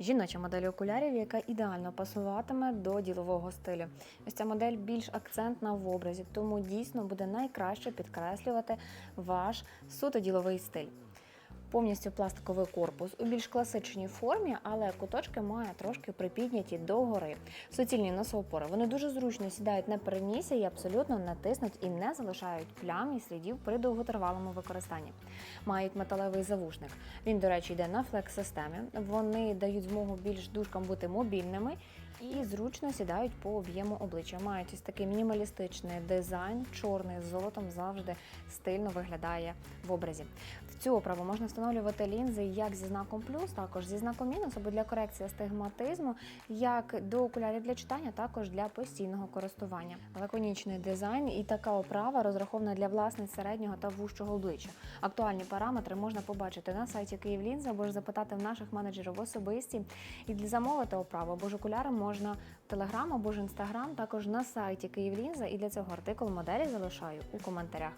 Жіноча модель окулярів, яка ідеально пасуватиме до ділового стилю. Ось ця модель більш акцентна в образі, тому дійсно буде найкраще підкреслювати ваш суто діловий стиль. Повністю пластиковий корпус у більш класичній формі, але куточки має трошки припідняті догори. Суцільні носоопори. Вони дуже зручно сідають на перенісся і абсолютно не тиснуть і не залишають плям і слідів при довготривалому використанні. Мають металевий завушник. Він, до речі, йде на флекс-системі. Вони дають змогу більш дужкам бути мобільними і зручно сідають по об'єму обличчя. Мають ось такий мінімалістичний дизайн, чорний з золотом завжди стильно виглядає в образі. Цю оправу можна встановлювати лінзи як зі знаком плюс, також зі знаком мінус, або для корекції астигматизму, як до окулярів для читання, також для постійного користування. Лаконічний дизайн і така оправа розрахована для власниць середнього та вужчого обличчя. Актуальні параметри можна побачити на сайті Київлінзи або ж запитати в наших менеджерів особисті. І для замовити оправу або ж окуляри можна в Телеграм або ж Інстаграм, також на сайті Київлінза. І для цього артикул моделі залишаю у коментарях.